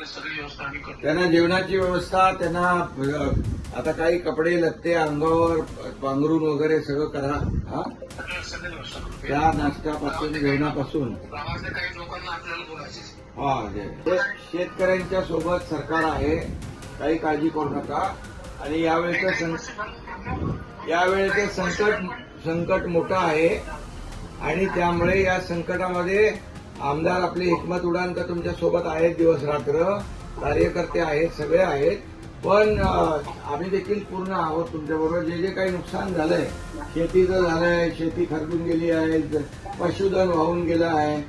वगैरे सगळी व्यवस्था आम्ही करतो त्यांना जेवणाची व्यवस्था त्यांना आता काही कपडे लत्ते अंगावर पांघरून वगैरे सगळं करा हा? सगळं सगळी व्यवस्था करतो त्या नाश्त्यापासून जेवणापासून. गावातल्या काही लोकांना आपल्याला बोलायचे हा जे- शेतकऱ्यांच्या सोबत सरकार आहे काही काळजी करू नका. आणि यावेळेचं संक यावेळेचं संकट संकट मोठं आहे. आणि त्यामुळे या संकटामध्ये आमदार आपले हिकमत उडानकर तुमच्यासोबत आहेत दिवस रात्र. कार्यकर्ते आहेत सगळे आहेत. पण आम्ही देखील पूर्ण आहोत तुमच्याबरोबर. जे जे काही नुकसान झालंय शेतीचं झालंय शेती खरडून गेली आहे पशुधन वाहून गेलं आहे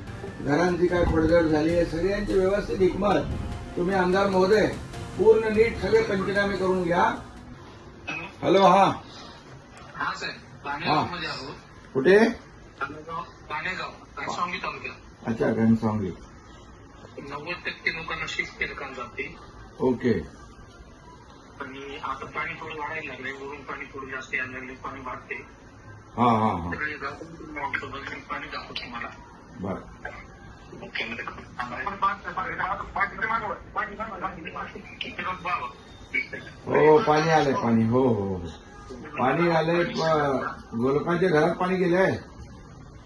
घरांची काय पडझड झाली आहे सगळ्यांची व्यवस्थित हिकमत. तुम्ही आमदार महोदय पूर्ण नीट सगळे पंचनामे करून घ्या. हॅलो हा. हा कुठे? स्वामी तालुक्यात. अच्छा घनसावंगी नव्वद टक्के लोकांना शिफ्ट केलं काम जाते. ओके. आणि आता पाणी थोडं वाढायला लागलंय वरून पाणी थोडं जास्त यायला लागले पाणी वाढते हा हा हा. गावातून पाणी दाखवतो तुम्हाला. बर. हो पाणी आलंय पाणी. हो हो हो. पाणी आलंय प- गोलकांच्या घरात पाणी गेलंय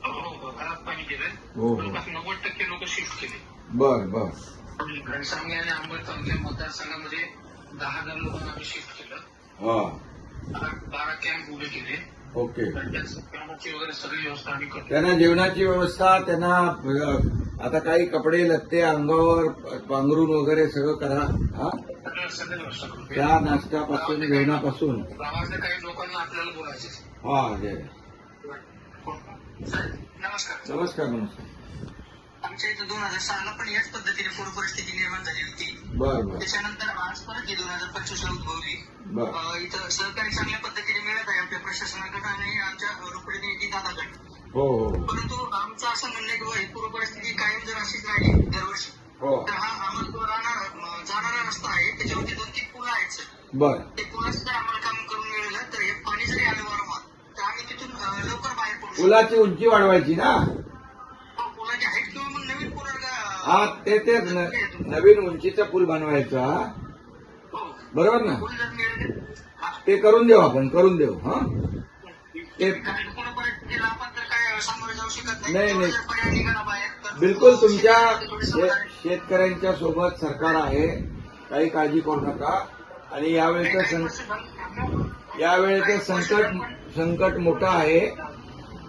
हो घरात पाणी गेलंय हो हो जवळपास नव्वद टक्के लोक शिफ्ट केले. बर बर. घनसांगे आणि अंबड तालुक्या मतदारसंघामध्ये दहा हजार लोकांना आम्ही शिफ्ट केलं. हा. बारा- बारा कॅम्प उभे केले. ओके. त्यांच्या कामाची वगैरे सगळी व्यवस्था आम्ही करतो. त्यांना जेवणाची व्यवस्था त्यांना आता काही कपडे लत्ते अंगावर पांघरून वगैरे सगळं करा. हा? त्या नाश्त्यापासून जेवणापासून. गावातल्या काही लोकांना आपल्याला बोलायचे हा नमस्कार. नमस्कार नमस्कार. आमच्या इथं दोन हजार सहाला पण याच पद्धतीने पूर परिस्थिती निर्माण झाली होती. त्याच्यानंतर आज परत ही दोन हजार पंचवीस ला उद्भवली. इथं सहकार्य चांगल्या पद्धतीने मिळत आहे आमच्या प्रशासनाकडे आणि आमच्या रुपये निधी दादाकडे. हो हो. परंतु आमचं असं म्हणणं की ही पूर परिस्थिती कायम जर अशीच राहिली दरवर्षी हो. तर हा आम्हाला जाणारा रस्ता आहे त्याच्यावरती दोन तीन पुलं आहेत सर. बर. ते पुलाचं जर पुलाची उंची वाढवायची ना. हो, पुलाची हाईट किंवा मग नवीन पूल हा ते ते न- नवीन उंचीचा पूल बनवायचा हो. बरोबर ना? पूल जर मिळालं हा. ते करून देऊ आपण करून देऊ हा. ते कारण पूर्ण परिस्थितीला आपण तर काय सामोरे जाऊ शकत नाही. नाही, तेवढं नाही. जर पर्याय निघाला बाहेर तर बिलकुल तुमच्या थोडी शे- समाधान- शेतकऱ्यांच्या सोबत सरकार आहे. काही काळजी करू नका. आणि यावेळेचं सं- यावेळेचं संकट संकट मोठं आहे.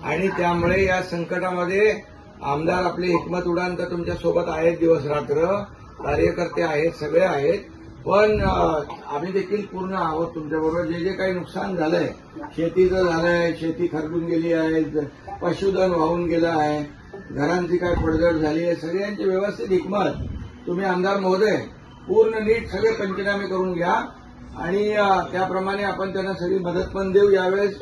आणि त्यामुळे या संकटामध्ये आमदार आपले हिकमत उडानकर तुमच्यासोबत आहेत दिवस रात्र. कार्यकर्ते आहेत सगळे आहेत. पण आम्ही देखील पूर्ण आहोत तुमच्याबरोबर. जे जे काही नुकसान झालंय शेतीचं झालंय शेती खरडून गेली आहे पशुधन वाहून गेलं आहे घरांची काय पडझड झाली आहे सगळ्यांची व्यवस्थित हिकमत. तुम्ही आमदार महोदय पूर्ण नीट सगळे पंचनामे करून घ्या. आणि त्याप्रमाणे आपण त्यांना सगळी मदत पण देऊ यावेळेस.